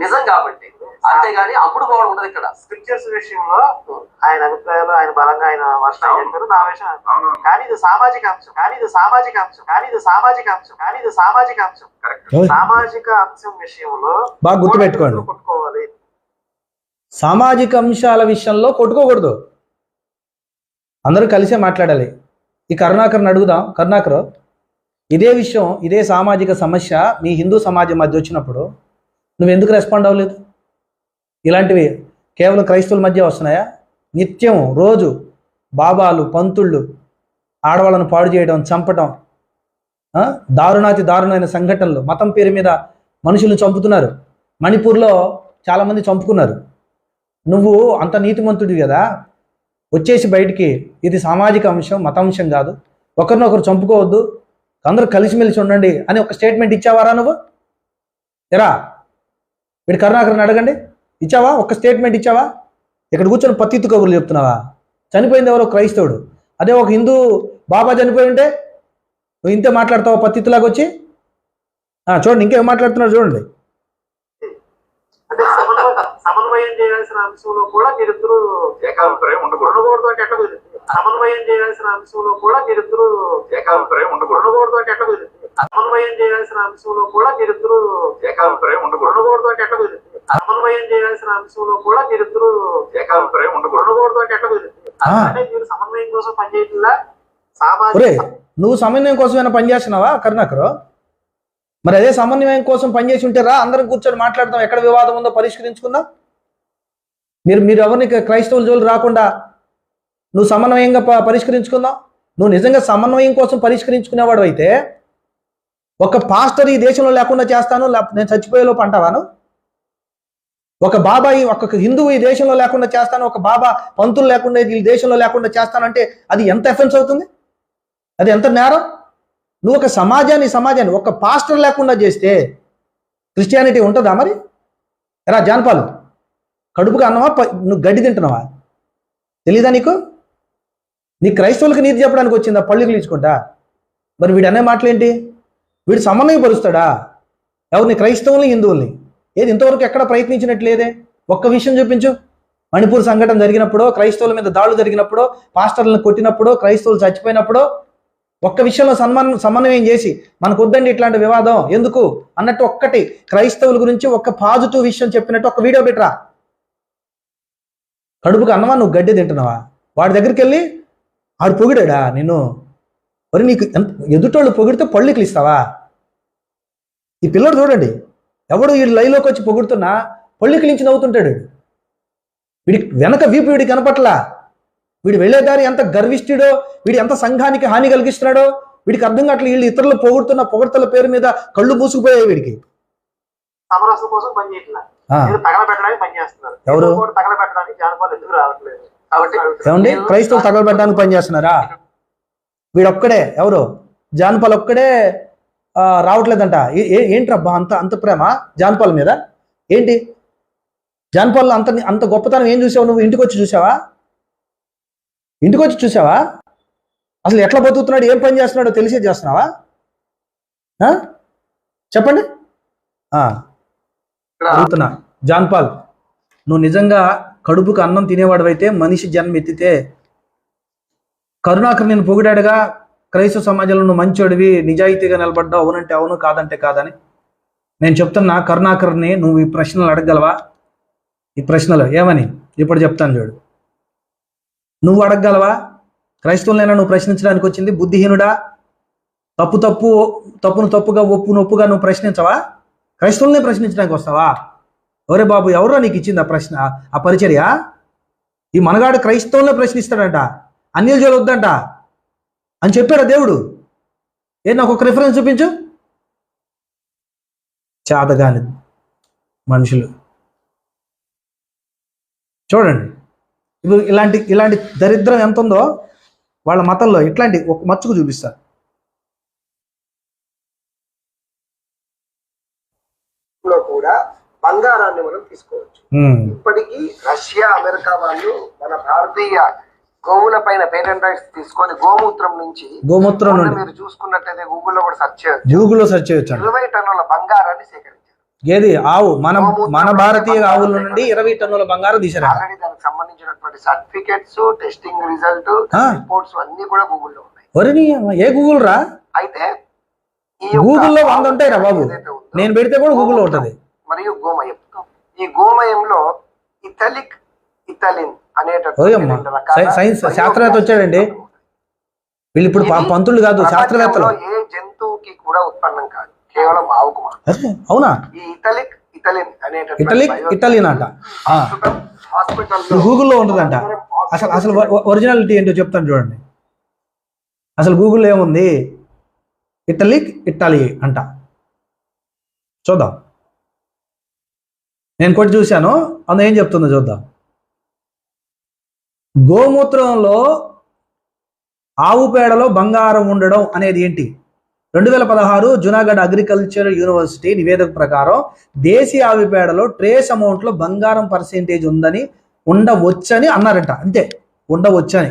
నిజం కాబట్టి. అంతేగాని అమ్ముడు పోవడం ఉండదు ఇక్కడ. స్క్రిప్చర్స్ విషయంలో ఆయన అభిప్రాయాలు ఆయన బలంగా ఆయన వర్షం చెప్పారు నా విషయం కానీ ఇది సామాజిక అంశం కానీ ఇది సామాజిక అంశం కానీ ఇది సామాజిక అంశం కానీ ఇది సామాజిక అంశం. కరెక్ట్ సామాజిక అంశం విషయంలో బాగా గుర్తుపెట్టుకోండి. కొట్టుకోవాలి. సామాజిక అంశాల విషయంలో కొట్టుకోకూడదు. అందరూ కలిసే మాట్లాడాలి. ఈ కరుణాకర్ని అడుగుదాం. కరుణాకర్ ఇదే విషయం ఇదే సామాజిక సమస్య మీ హిందూ సమాజం మధ్య వచ్చినప్పుడు నువ్వు ఎందుకు రెస్పాండ్ అవ్వలేదు? ఇలాంటివి కేవలం క్రైస్తవుల మధ్య వస్తున్నాయా? నిత్యం రోజు బాబాలు పంతుళ్ళు ఆడవాళ్ళను పాడు చేయడం చంపటం దారుణాతి దారుణమైన సంఘటనలు. మతం పేరు మీద మనుషులను చంపుతున్నారు. మణిపూర్లో చాలామంది చంపుకున్నారు. నువ్వు అంత నీతిమంతుడివి కదా. వచ్చేసి బయటికి. ఇది సామాజిక అంశం మతాంశం కాదు. ఒకరినొకరు చంపుకోవద్దు. అందరూ కలిసిమెలిసి ఉండండి అని ఒక స్టేట్మెంట్ ఇచ్చావారా నువ్వు? ఎరా వీడి కరుణాకరని అడగండి. ఇచ్చావా? ఒక స్టేట్మెంట్ ఇచ్చావా? ఇక్కడ కూర్చొని పత్తిత్తు కబుర్లు చెప్తున్నావా? చనిపోయింది ఎవరో క్రైస్తవుడు. అదే ఒక హిందూ బాబా చనిపోయి ఉంటే నువ్వు ఇంతే మాట్లాడతావా పత్తిత్తులాగా వచ్చి? ఆ, చూడండి ఇంకేం మాట్లాడుతున్నాడు చూడండి. సమన్వయం చేయాల్సిన అంశంలో కూడా మీరిద్దరు ఏకాభిప్రాయం ఉండకూడదు. సమన్వయం చేయాల్సిన అంశంలో కూడా మీరిద్దరు ఏకాభిప్రాయం ఉండకూడదు. ఉండకూడదు సమన్వయం చేయాల్సిన అంశంలో కూడా మీరిద్దరు ఏకాభిప్రాయం ఉండకూడదు. ఉండకూడదు అంటే ఎట్ట కుదిరింది? సమన్వయం చేయాల్సిన అంశంలో కూడా మీరిద్దరు ఏకాభిప్రాయం ఉండకూడదు. ఉండకూడదు అంటే ఆ. అంటే మీరు సమన్వయం కోసం పనిచేయట్లా సామాజిక నువ్వు సమన్వయం కోసం ఏమైనా పనిచేస్తున్నావా కరుణాకరు? మరి అదే సమన్వయం కోసం పనిచేసి ఉంటే రా అందరం కూర్చొని మాట్లాడదాం ఎక్కడ వివాదం ఉందో పరిష్కరించుకుందాం. మీరు మీరు ఎవరిని క్రైస్తవుల జోలు రాకుండా నువ్వు సమన్వయంగా పరిష్కరించుకుందాం. నువ్వు నిజంగా సమన్వయం కోసం పరిష్కరించుకునేవాడు అయితే ఒక పాస్టర్ ఈ దేశంలో లేకుండా చేస్తాను లేక- నేను చచ్చిపోయేలోపు అంటావాను? ఒక బాబాయి ఒక హిందువు ఈ దేశంలో లేకుండా చేస్తాను ఒక బాబా పంతులు లేకుండా ఈ దేశంలో లేకుండా చేస్తానంటే అది ఎంత ఎఫెన్స్ అవుతుంది? అది ఎంత నేరం? నువ్వు ఒక సమాజాన్ని సమాజాన్ని ఒక పాస్టర్ లేకుండా చేస్తే క్రిస్టియానిటీ ఉంటుందా మరి? రా జాన్పాలు కడుపుగా అన్నవా నువ్వు గడ్డి తింటున్నావా? తెలీదా నీకు? నీ క్రైస్తవులకు నీతి చెప్పడానికి వచ్చిందా? పళ్ళు గిలిచుకుంటా మరి వీడు అనే మాటలేంటి? వీడు సమన్వయపరుస్తాడా ఎవరిని? క్రైస్తవుల్ని హిందువుల్ని? ఏది? ఇంతవరకు ఎక్కడ ప్రయత్నించినట్లేదే? ఒక్క విషయం చూపించు. మణిపూర్ సంఘటన జరిగినప్పుడు క్రైస్తవుల మీద దాడులు జరిగినప్పుడు పాస్టర్లను కొట్టినప్పుడు క్రైస్తవులు చచ్చిపోయినప్పుడు ఒక్క విషయంలో సన్మానం సమన్వయం చేసి మనకు వద్దండి ఇట్లాంటి వివాదం. ఎందుకు? అన్నట్టు ఒక్కటి క్రైస్తవుల గురించి ఒక పాజిటివ్ విషయం చెప్పినట్టు ఒక వీడియో పెట్టరా? కడుపుకు అన్నమా? నువ్వు గడ్డి తింటున్నావా? వాడి దగ్గరికి వెళ్ళి ఆడు పొగిడాడా? నేను మరి నీకు ఎంత ఎదుటోళ్ళు పొగిడితే పళ్ళుకి ఇస్తావా? ఈ పిల్లడు చూడండి ఎవడు వీడి లైలోకి వచ్చి పొగుడుతున్నా పళ్ళుకిలించి నవ్వుతుంటాడు వీడు. వెనక వీపు వీడి కనపట్లా. వీడు వెళ్ళే దారి ఎంత గర్విష్ఠుడో వీడు ఎంత సంఘానికి హాని కలిగిస్తున్నాడో వీడికి అర్థం కావట్లేదు వీళ్ళు ఇతరులు పొగుడుతున్న పొగడ్తల పేరు మీద కళ్ళు మూసుకుపోయాయి వీడికి. సమరసం కోసం పనిచేస్తున్నారు ఎవరు? తగలబెట్టడానికి క్రైస్తవులు తగలబెట్టడానికి పనిచేస్తున్నారా వీడొక్కడే ఎవరు? జాన్పాల్ ఒక్కడే రావట్లేదంట. ఏంట్రబ్బా అంత అంత ప్రేమ? జాన్పాల్ మీద? ఏంటి? జాన్పాల్ అంత అంత గొప్పతనం ఏం చూసావు నువ్వు? ఇంటికి వచ్చి చూసావా? ఇంటికి వచ్చి చూసావా? అసలు ఎట్లా బతుకుతున్నాడు? ఏం పని చేస్తున్నాడో తెలిసే చేస్తున్నావా? చెప్పండి. అడుగుతున్నా. జాన్పాల్ నువ్వు నిజంగా కడుపుకు అన్నం తినేవాడివైతే మనిషి జన్మ ఎత్తితే కరుణాకర్ నేను పొగిడాడుగా క్రైస్తవ సమాజంలో నువ్వు మంచోడివి నిజాయితీగా నిలబడ్డావు అవునంటే అవును కాదంటే కాదని. నేను చెప్తున్నా కరుణాకర్ని నువ్వు ఈ ప్రశ్నలు అడగగలవా? ఈ ప్రశ్నలు ఏమని? ఇప్పుడు చెప్తాను చూడు. నువ్వు అడగగలవా? క్రైస్తవులైనా నువ్వు ప్రశ్నించడానికి వచ్చింది బుద్ధిహీనుడా? తప్పు తప్పు తప్పును తప్పుగా ఒప్పు నొప్పుగా నువ్వు ప్రశ్నించవా? క్రైస్తవుల్ని ప్రశ్నించడానికి వస్తావా? ఎవరే బాబు ఎవరో నీకు ఇచ్చింది ఆ ప్రశ్న ఆ పరిచర్య? ఈ మనగాడు క్రైస్తవులనే ప్రశ్నిస్తాడంట. అన్యులు వద్దంట అని చెప్పాడు దేవుడు? ఏ నాకు ఒక రిఫరెన్స్ చూపించు. చేతగాని మనుషులు. చూడండి. ఇప్పుడు ఇలాంటి ఇలాంటి దరిద్రం ఎంత ఉందో వాళ్ళ మతంలో ఇట్లాంటి ఒక మచ్చుకు చూపిస్తారు కూడా బంగారాన్ని మనం తీసుకోవచ్చు. ఇప్పటికీ రష్యా అమెరికా వాళ్ళు మన భారతీయ గోవుల పైన పేటెంట్ రైట్స్ తీసుకొని గోమూత్రం నుంచి గోమూత్రం నుండి. మీరు చూసుకున్నట్టయితే గూగుల్లో కూడా సెర్చ్ చేయొచ్చు. జూగులో సెర్చ్ చేయొచ్చు. ఇరవై టన్నుల బంగారాన్ని సేకరించారు. ఏది? ఆవు. మన మన భారతీయ ఆవుల నుండి ఇరవై టన్నుల బంగారం తీసారట ఆల్రెడీ దానికి సంబంధించినటువంటి సర్టిఫికెట్స్ టెస్టింగ్ రిజల్ట్. రిపోర్ట్స్ అన్ని కూడా గూగుల్లో ఉన్నాయి. ఒరిని ఏ గూగుల్ రా? అయితే గూగుల్లో వంద ఉంటాయి రా బాబు. నేను పెడితే కూడా గూగుల్లో ఉంటది. మరియు గోమయం. ఈ గోమయంలో ఇథలిక్ ఇథలిన్ అనేటటువంటి సైన్స్ శాస్త్రవేత్త వచ్చాడండి. వీళ్ళు ఇప్పుడు పంతులు కాదు శాస్త్రవేత్తలు. ఏ జంతువుకి కూడా ఉత్పన్నం కాదు కేవలం ఆవుకు అవునా? ఈ ఇథలిక్ ఇథలిన్ అనేటటువంటి ఇటలిక్ ఇటలియన్ అంట. గూగుల్లో ఉంటుందంట. అసలు అసలు ఒరిజినాలిటీ ఏంటో చెప్తాను చూడండి. అసలు గూగుల్లో ఏముంది? ఇటలిక్ ఇటాలీ అంట. చూద్దాం. నేను కొట్టి చూశాను. అందులో ఏం చెప్తుందో చూద్దాం. గోమూత్రంలో ఆవు పేడలో బంగారం ఉండడం అనేది ఏంటి? రెండు వేల పదహారు జునాగఢ్ అగ్రికల్చర్ యూనివర్సిటీ నివేదిక ప్రకారం దేశీ ఆవు పేడలో ట్రేస్ అమౌంట్లో బంగారం పర్సెంటేజ్ ఉందని ఉండవచ్చని అన్నారంట. అంతే ఉండవచ్చని.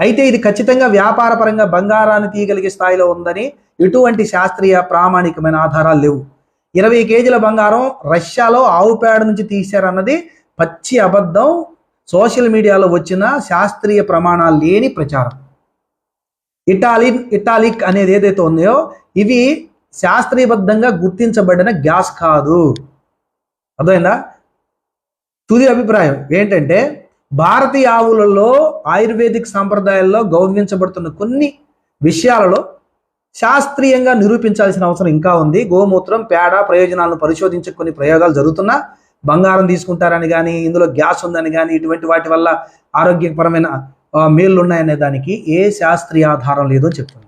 అయితే ఇది ఖచ్చితంగా వ్యాపారపరంగా బంగారాన్ని తీయగలిగే స్థాయిలో ఉందని ఎటువంటి శాస్త్రీయ ప్రామాణికమైన ఆధారాలు లేవు. ఇరవై కేజీల బంగారం రష్యాలో ఆవు పేడ నుంచి తీశారన్నది పచ్చి అబద్ధం సోషల్ మీడియాలో వచ్చిన శాస్త్రీయ ప్రమాణాలు లేని ప్రచారం. ఇటాలిన్ ఇటాలిక్ అనేది ఏదైతే ఉందో ఇవి శాస్త్రీయబద్ధంగా గుర్తించబడిన గ్యాస్ కాదు. అర్థమైందా? తుది అభిప్రాయం ఏంటంటే భారతీయ ఆవులలో ఆయుర్వేదిక్ సాంప్రదాయాల్లో గౌరవించబడుతున్న కొన్ని విషయాలలో శాస్త్రీయంగా నిరూపించాల్సిన అవసరం ఇంకా ఉంది. గోమూత్రం పేడ ప్రయోజనాలను పరిశోధించే కొన్ని ప్రయోగాలు జరుగుతున్నా బంగారం తీసుకుంటారని కానీ ఇందులో గ్యాస్ ఉందని కానీ ఇటువంటి వాటి వల్ల ఆరోగ్యపరమైన మేళ్ళు ఉన్నాయనే దానికి ఏ శాస్త్రీయ ఆధారం లేదో చెప్తుంది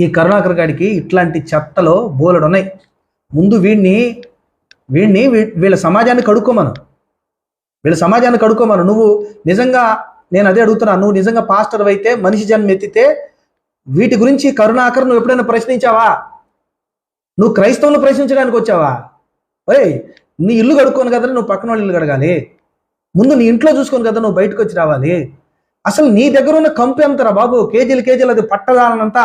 ఈ కరుణాకర్ గారికి ఇట్లాంటి చెత్తలో బోలెడు ఉన్నాయి ముందు వీడిని వీడిని వీ- వీళ్ళ సమాజాన్ని కడుక్కోమను. వీళ్ళ సమాజాన్ని కడుక్కోమను. నువ్వు నిజంగా నేను అదే అడుగుతున్నాను నువ్వు నిజంగా పాస్టర్ అయితే మనిషి జన్మ ఎత్తితే వీటి గురించి కరుణాకర్ నువ్వు ఎప్పుడైనా ప్రశ్నించావా? నువ్వు క్రైస్తవులు ప్రశ్నించడానికి వచ్చావా? ఓయ్ నీ ఇల్లు కడుక్కోను కదా నువ్వు పక్కన వాళ్ళు ఇల్లు కడగాలి? ముందు నీ ఇంట్లో చూసుకోను కదా నువ్వు బయటకు వచ్చి రావాలి? అసలు నీ దగ్గర ఉన్న కంపు ఎంతరా బాబు? కేజీలు కేజీలు అది పట్టదానంతా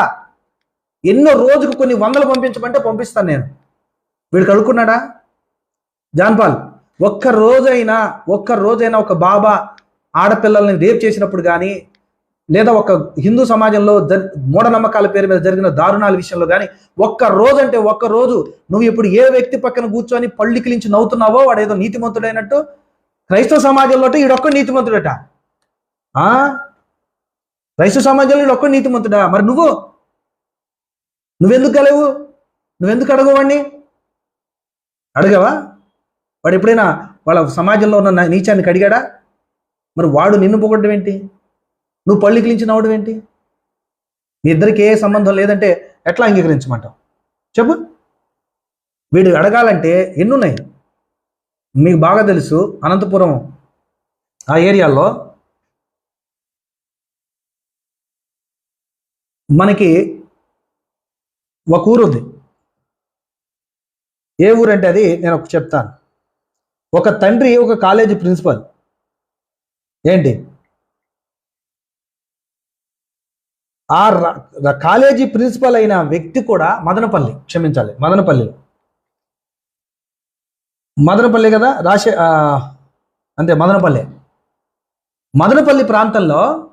ఎన్నో రోజుకు కొన్ని వందలు పంపించమంటే పంపిస్తాను నేను. వీడు కడుక్కున్నాడా? జాన్పాల్ ఒక్క రోజైనా ఒక్క రోజైనా ఒక బాబా ఆడపిల్లల్ని రేప్ చేసినప్పుడు కానీ లేదా ఒక హిందూ సమాజంలో జరి మూఢనమ్మకాల పేరు మీద జరిగిన దారుణాల విషయంలో కానీ ఒక్క రోజు అంటే ఒక్క రోజు నువ్వు ఇప్పుడు ఏ వ్యక్తి పక్కన కూర్చొని పళ్ళికిలించి నవ్వుతున్నావో వాడు ఏదో నీతిమంతుడైనట్టు? క్రైస్తవ సమాజంలో ఈడొక్క నీతిమంతుడట. క్రైస్తవ సమాజంలో ఈడొక్క నీతిమంతుడా? మరి నువ్వు? నువ్వెందుకు కలవు నువ్వెందుకు అడగవాడిని అడగవా? వాడు ఎప్పుడైనా వాళ్ళ సమాజంలో ఉన్న నీచాన్ని కడిగాడా? మరి వాడు నిన్ను పొగడ్డం ఏంటి? నువ్వు పళ్ళికిలించి నవ్వడం ఏంటి? మీ ఇద్దరికి ఏ సంబంధం లేదంటే ఎట్లా అంగీకరించమంటావు? చెప్పు. వీడు అడగాలంటే ఎన్నున్నాయి? మీకు బాగా తెలుసు అనంతపురం ఆ ఏరియాలో మనకి ఒక ఊరు ఉంది. ఏ ఊరు అంటే అది నేను ఒక చెప్తాను. ఒక తండ్రి ఒక కాలేజీ ప్రిన్సిపల్. ఏంటి? ఆ కాలేజీ ప్రిన్సిపల్ అయిన వ్యక్తి కూడా మదనపల్లి క్షమించాలి మదనపల్లి. మదనపల్లి కదా? రాశే అంతే మదనపల్లి. మదనపల్లి ప్రాంతంలో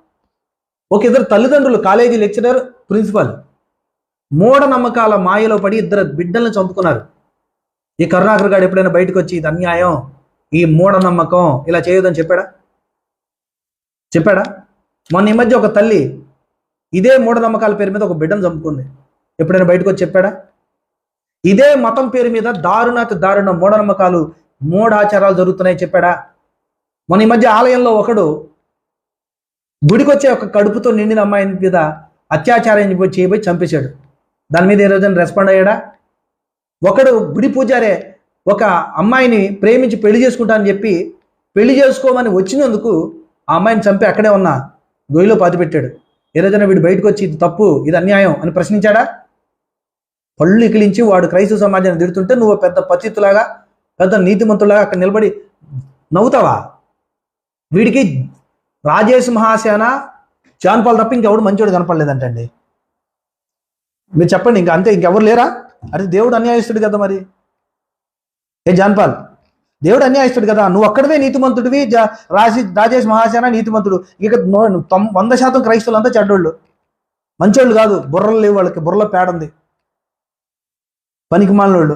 ఒక ఇద్దరు తల్లిదండ్రులు కాలేజీ లెక్చరర్ ప్రిన్సిపల్. మూఢనమ్మకాల మాయలో పడి ఇద్దరు బిడ్డల్ని చంపుకున్నారు. ఈ కరుణాకర్ గారు ఎప్పుడైనా బయటకు వచ్చి ఇది అన్యాయం ఈ మూఢనమ్మకం ఇలా చేయొద్దని చెప్పాడా? చెప్పాడా? మొన్న ఈ మధ్య ఒక తల్లి ఇదే మూఢనమ్మకాల పేరు మీద ఒక బిడ్డను చంపుకుంది. ఎప్పుడైనా బయటకు వచ్చి చెప్పాడా? ఇదే మతం పేరు మీద దారుణాతి దారుణ మూఢనమ్మకాలు మూఢాచారాలు జరుగుతున్నాయి చెప్పాడా? మొన్న ఈ మధ్య ఆలయంలో ఒకడు గుడికొచ్చే ఒక కడుపుతో నిండిన అమ్మాయి మీద అత్యాచారం చేయబోయి చంపేశాడు. దాని మీద ఏ రోజున రెస్పాండ్ అయ్యాడా? ఒకడు గుడి పూజారే ఒక అమ్మాయిని ప్రేమించి పెళ్ళి చేసుకుంటా అని చెప్పి పెళ్ళి చేసుకోమని వచ్చినందుకు ఆ అమ్మాయిని చంపి అక్కడే ఉన్న గొయ్యిలో పాతిపెట్టాడు. ఏ రోజున వీడు బయటకు వచ్చి ఇది తప్పు ఇది అన్యాయం అని ప్రశ్నించాడా? పళ్ళు ఇకిలించి వాడు క్రైస్తవ సమాజాన్ని తిడుతుంటే నువ్వు పెద్ద పతితులాగా పెద్ద నీతిమంతులాగా అక్కడ నిలబడి నవ్వుతావా? వీడికి రాజేష్ మహాసేన జాన్ పాల్ తప్ప ఇంకెవడు మంచోడు కనపడలేదంటండి. మీరు చెప్పండి ఇంకా అంతే ఇంకెవరు లేరా? అరే దేవుడు అన్యాయస్తుడు కదా మరి. ఏ జాన్పాల్ దేవుడు అన్యాయస్తుడు కదా. నువ్వు అక్కడవే నీతిమంతుడివి. జా- రాజేష్ మహాసేన నీతిమంతుడు. ఇక తొం- వంద శాతం క్రైస్తవులు అంతా చెడ్డోళ్ళు. మంచోళ్ళు కాదు. బుర్రలు లేవు వాళ్ళకి. బుర్రలో పేడ ఉంది. పనికి మాలినోళ్ళు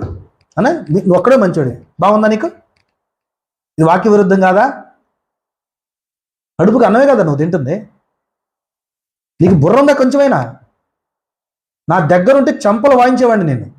అనే నువ్వు ఒక్కడే మంచోడి బాగుందా నీకు? ఇది వాక్య విరుద్ధం కాదా? అడుపుకి అన్నమే కదా నువ్వు తింటుంది. నీకు బుర్ర ఉందా కొంచెమైనా? నా దగ్గరుంటే చంపలు వాయించేవాడిని నేను.